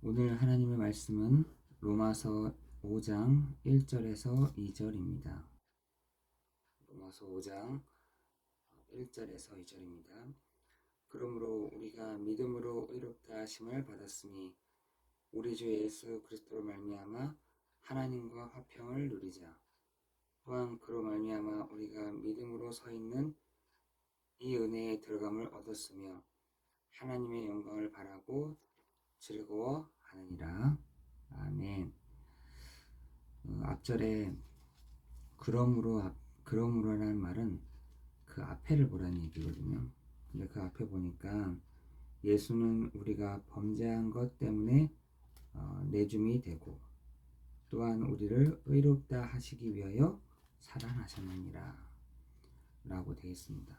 오늘 하나님의 말씀은 로마서 5장 1절에서 2절입니다. 로마서 5장 1절에서 2절입니다. 그러므로 우리가 믿음으로 의롭다 하심을 받았으니 우리 주 예수 그리스도로 말미암아 하나님과 화평을 누리자. 또한 그로 말미암아 우리가 믿음으로 서 있는 이 은혜에 들어감을 얻었으며 하나님의 영광을 바라고 즐거워하느니라. 아멘. 어, 앞절에 그러므로 앞, 그러므로라는 말은 그 앞에를 보라는 얘기거든요. 근데 그 앞에 보니까 예수는 우리가 범죄한 것 때문에 어, 내줌이 되고 또한 우리를 의롭다 하시기 위하여 살아나셨느니라 라고 되어 있습니다.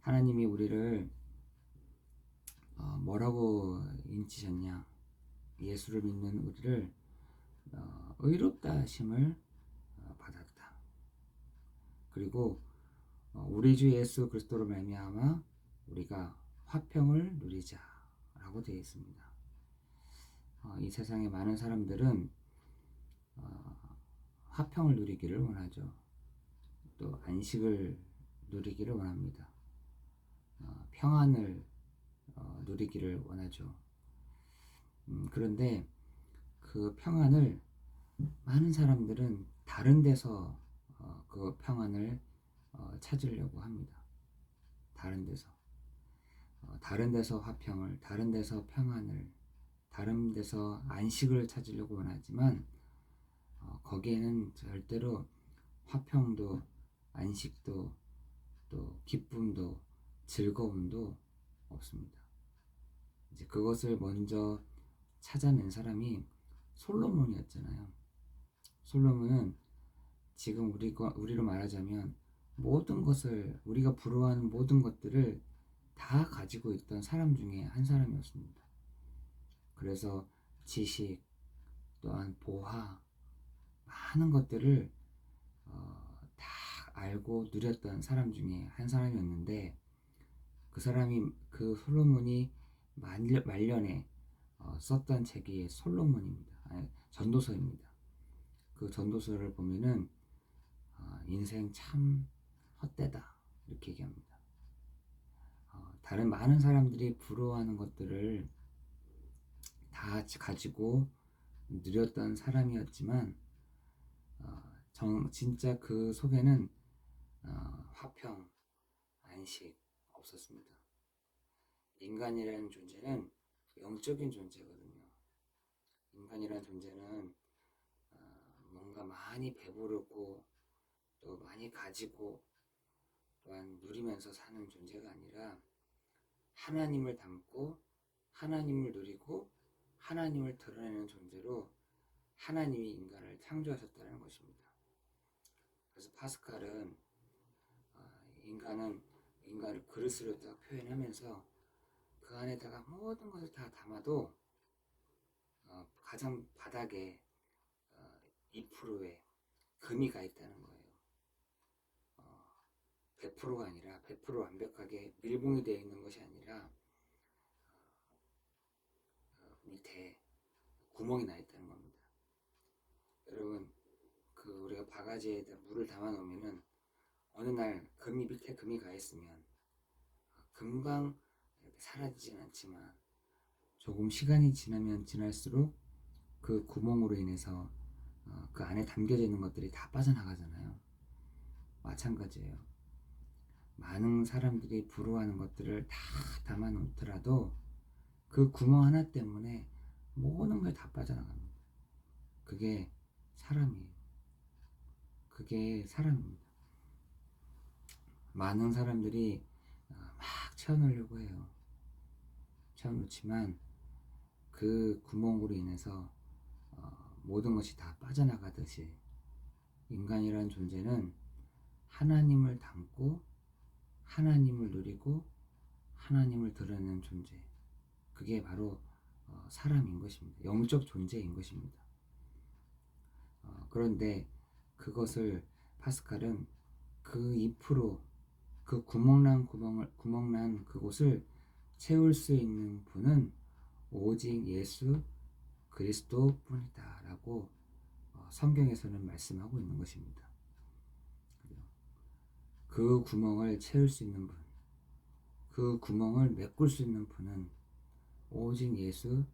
하나님이 우리를 어, 뭐라고 인치셨냐? 예수를 믿는 우리를 어, 의롭다 하심을 어, 받았다. 그리고 어, 우리 주 예수 그리스도로 말미암아 우리가 화평을 누리자라고 되어 있습니다. 어, 이 세상에 많은 사람들은 어, 화평을 누리기를 원하죠. 또 안식을 누리기를 원합니다. 어, 평안을 어, 누리기를 원하죠. 음, 그런데 그 평안을 많은 사람들은 다른 데서 어, 그 평안을 어, 찾으려고 합니다. 다른 데서. 어, 다른 데서 화평을, 다른 데서 평안을, 다른 데서 안식을 찾으려고 원하지만 어, 거기에는 절대로 화평도, 안식도, 또 기쁨도, 즐거움도 없습니다. 이제 그것을 먼저 찾아낸 사람이 솔로몬이었잖아요. 솔로몬은 지금 우리가 우리로 말하자면 모든 것을 우리가 부러워하는 모든 것들을 다 가지고 있던 사람 중에 한 사람이었습니다. 그래서 지식 또한 보화 많은 것들을 어, 다 알고 누렸던 사람 중에 한 사람이었는데 그 사람이 그 솔로몬이 말년에 어, 썼던 책이 솔로몬입니다. 아니, 전도서입니다. 그 전도서를 보면은 어, 인생 참 헛되다 이렇게 얘기합니다. 어, 다른 많은 사람들이 부러워하는 것들을 다 가지고 누렸던 사람이었지만 어, 정, 진짜 그 속에는 어, 화평, 안식 없었습니다. 인간이라는 존재는 영적인 존재거든요. 인간이라는 존재는 어, 뭔가 많이 배부르고 또 많이 가지고 또한 누리면서 사는 존재가 아니라 하나님을 닮고 하나님을 누리고 하나님을 드러내는 존재로 하나님이 인간을 창조하셨다는 것입니다. 그래서 파스칼은 어, 인간은 인간을 그릇으로 딱 표현하면서 그 안에다가 모든 것을 다 담아도 어, 가장 바닥에 어, 2%의 금이 가 있다는 거예요. 어, 100%가 아니라 100% 완벽하게 밀봉이 되어 있는 것이 아니라 어, 밑에 구멍이 나 있다는 겁니다. 여러분 그 우리가 바가지에다 물을 담아 놓으면은 어느 날 금이 밑에 금이 가 있으면 금방 사라지진 않지만 조금 시간이 지나면 지날수록 그 구멍으로 인해서 어, 그 안에 담겨져 있는 것들이 다 빠져나가잖아요. 마찬가지예요. 많은 사람들이 부러워하는 것들을 다 담아 놓더라도 그 구멍 하나 때문에 모든 게다 빠져나갑니다. 그게 사람이에요. 그게 사람입니다. 많은 사람들이 어, 막 채워넣으려고 해요. 채워놓지만 그 구멍으로 인해서 어, 모든 것이 다 빠져나가듯이 인간이란 존재는 하나님을 닮고 하나님을 누리고 하나님을 드러내는 존재. 그게 바로 어, 사람인 것입니다. 영적 존재인 것입니다. 어, 그런데 그것을 파스칼은 그 2%, 그 구멍난 구멍을, 구멍난 그곳을 채울 수 있는 분은 오직 예수 그리스도뿐이다 라고 어, 성경에서는 말씀하고 있는 것입니다. 그 구멍을 채울 수 있는 분, 그 구멍을 메꿀 수 있는 분은 오직 예수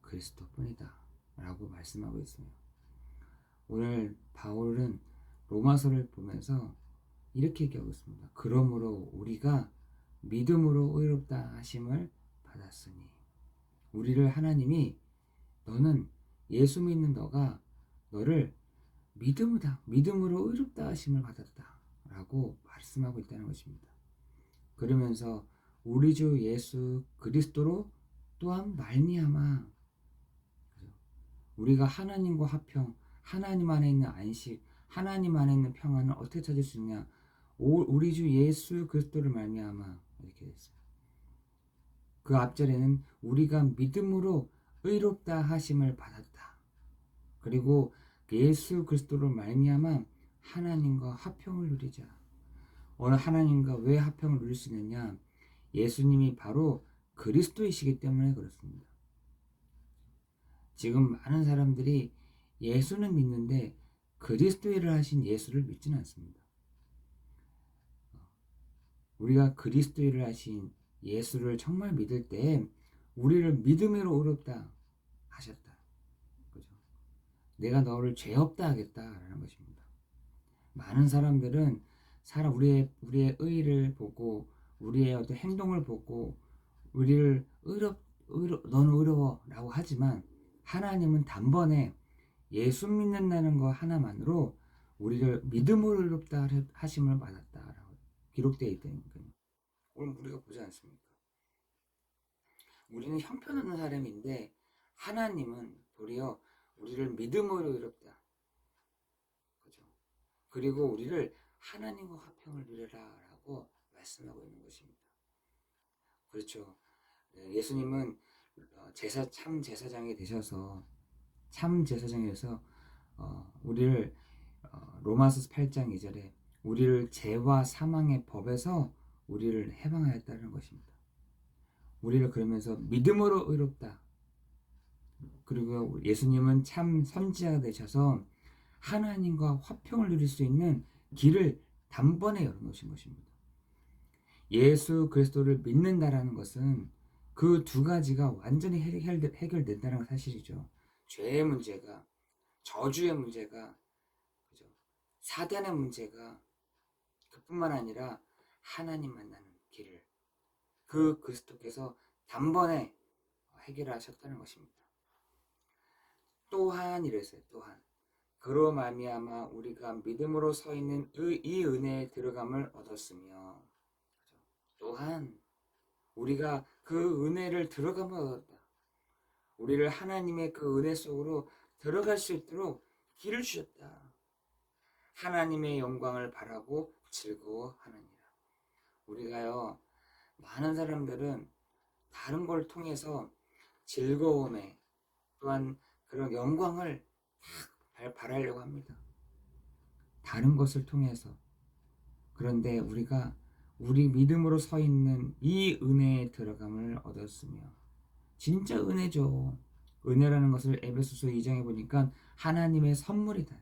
그리스도뿐이다. 라고 말씀하고 있어요. 오늘 바울은 로마서를 보면서 이렇게 얘기하고 있습니다. 그러므로 우리가 믿음으로 의롭다 하심을 받았으니 우리를 하나님이 너는 예수 믿는 너가 너를 믿음으다 믿음으로 의롭다 하심을 받았다 라고 말씀하고 있다는 것입니다. 그러면서 우리 주 예수 그리스도로 또한 말미암아 우리가 하나님과 화평, 하나님 안에 있는 안식, 하나님 안에 있는 평안을 어떻게 찾을 수 있냐? 우리 주 예수 그리스도를 말미암아 이렇게 됐어요. 그 앞절에는 우리가 믿음으로 의롭다 하심을 받았다. 그리고 예수 그리스도를 말미암아 하나님과 화평을 누리자. 어느 하나님과 왜 화평을 누릴 수 있느냐? 예수님이 바로 그리스도이시기 때문에 그렇습니다. 지금 많은 사람들이 예수는 믿는데 그리스도 일을 하신 예수를 믿지는 않습니다. 우리가 그리스도 일을 하신 예수를 정말 믿을 때 우리를 믿음으로 의롭다 하셨다. 그죠? 내가 너를 죄 없다 하겠다라는 것입니다. 많은 사람들은 사람 우리의 우리의 의를 보고 우리의 어떤 행동을 보고 우리를 의롭 의로 너는 의로워라고 하지만 하나님은 단번에 예수 믿는다는 것 하나만으로 우리를 믿음으로 의롭다 하심을 받았다라고 기록되어 있다니까요. 오늘 우리가 보지 않습니까? 우리는 형편없는 사람인데 하나님은 도리어 우리를 믿음으로 의롭다. 그죠? 그리고 우리를 하나님과 화평을 누려라라고 말씀하고 있는 것입니다. 그렇죠. 네, 예수님은 어, 제사 참 제사장이 되셔서 참 제사장에서 어, 우리를 어, 로마서 8장 2절에 우리를 죄와 사망의 법에서 우리를 해방하였다는 것입니다. 우리를 그러면서 믿음으로 의롭다. 그리고 예수님은 참 선지자가 되셔서 하나님과 화평을 누릴 수 있는 길을 단번에 열어놓으신 것입니다. 예수 그리스도를 믿는다라는 것은 그 두 가지가 완전히 해결, 해결된다는 사실이죠. 죄의 문제가, 저주의 문제가? 사단의 문제가 그뿐만 아니라 하나님 만나는 길을 그 그리스도께서 단번에 해결하셨다는 것입니다. 또한 이랬어요. 또한 그로 말미암아 우리가 믿음으로 서 있는 이 은혜에 들어감을 얻었으며 또한 우리가 그 은혜를 들어가면 얻었다. 우리를 하나님의 그 은혜 속으로 들어갈 수 있도록 길을 주셨다. 하나님의 영광을 바라고 즐거워하느니라. 우리가요, 많은 사람들은 다른 걸 통해서 즐거움에 또한 그런 영광을 바라려고 합니다. 다른 것을 통해서. 그런데 우리가 우리 믿음으로 서 있는 이 은혜에 들어감을 얻었으며 진짜 은혜죠. 은혜라는 것을 에베소서 2장에 보니까 하나님의 선물이다.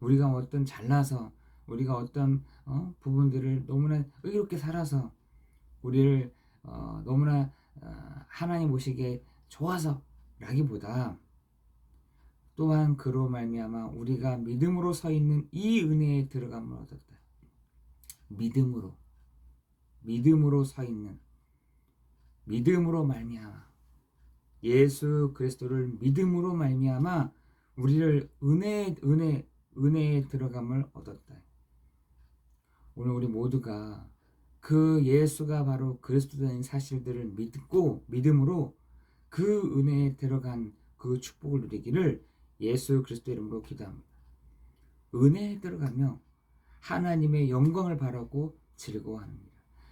우리가 어떤 잘나서 우리가 어떤 어, 부분들을 너무나 의롭게 살아서 우리를 어, 너무나 어, 하나님 보시기에 좋아서라기보다 또한 그로 말미암아 우리가 믿음으로 서 있는 이 은혜에 들어감을 얻었다. 믿음으로 믿음으로 서 있는 믿음으로 말미암아 예수 그리스도를 믿음으로 말미암아 우리를 은혜 은혜 은혜에 들어감을 얻었다. 오늘 우리 모두가 그 예수가 바로 그리스도인 사실들을 믿고 믿음으로 그 은혜에 들어간 그 축복을 누리기를 예수 그리스도 이름으로 기도합니다. 은혜에 들어가며 하나님의 영광을 바라고 즐거워합니다.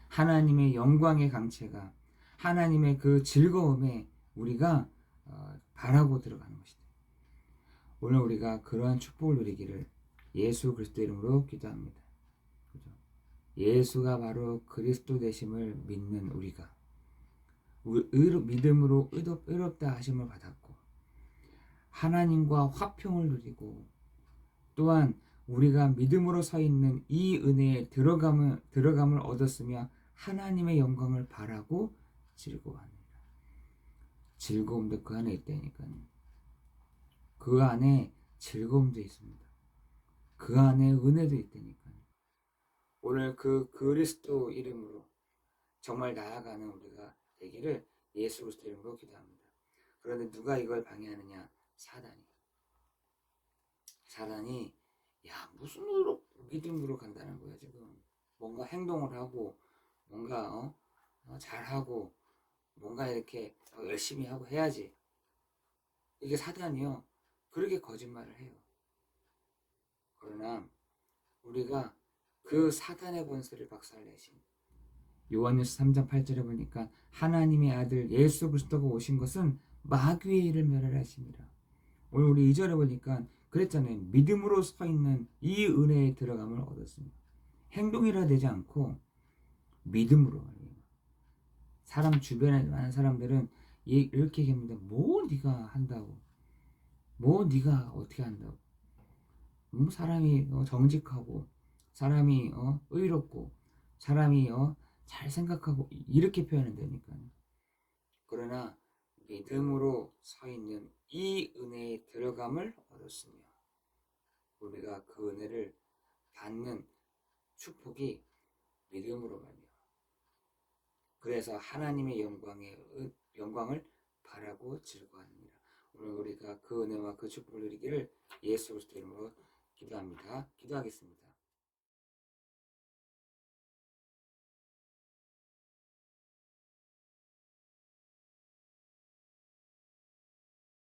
하나님의 영광의 강체가 하나님의 그 즐거움에 우리가 어, 바라고 들어가는 것이다. 오늘 우리가 그러한 축복을 누리기를 예수 그리스도 이름으로 기도합니다. 예수가 바로 그리스도 되심을 믿는 우리가 의- 의로, 믿음으로 의롭, 의롭다 하심을 받았고 하나님과 화평을 누리고 또한 우리가 믿음으로 서 있는 이 은혜에 들어감을 들어감을 얻었으며 하나님의 영광을 바라고 즐거워합니다. 즐거움도 그 안에 있다니까요. 그 안에 즐거움도 있습니다. 그 안에 은혜도 있다니까요. 오늘 그 그리스도 이름으로 정말 나아가는 우리가 되기를 예수 그리스도 이름으로 기도합니다. 그런데 누가 이걸 방해하느냐? 사단이. 사단이 야 무슨 의로 믿음으로 간다는 거야 지금 뭔가 행동을 하고 뭔가 어? 어, 잘하고 뭔가 이렇게 더 열심히 하고 해야지 이게 사단이요 그렇게 거짓말을 해요 그러나 우리가 그 사단의 권세를 박살내신 요한일서 3장 8절에 보니까 하나님의 아들 예수 그리스도가 오신 것은 마귀의 일을 멸하심이라 오늘 우리 2절에 보니까 그랬잖아요. 믿음으로 서 있는 이 은혜에 들어감을 얻었습니다. 행동이라 되지 않고 믿음으로 사람 주변에 많은 사람들은 이- 이렇게 얘기합니다. 뭐 네가 한다고? 뭐 네가 어떻게 한다고? 뭐 사람이 어, 정직하고 사람이 어, 의롭고 사람이 어, 잘 생각하고 이렇게 표현한다니까요. 그러나 믿음으로 서 있는 이 은혜에 들어감을 얻었으며 우리가 그 은혜를 받는 축복이 믿음으로 말이야. 그래서 하나님의 영광의 은- 영광을 바라고 즐거워합니다. 오늘 우리가 그 은혜와 그 축복을 누리기를 예수 그리스도 이름으로 기도합니다. 기도하겠습니다.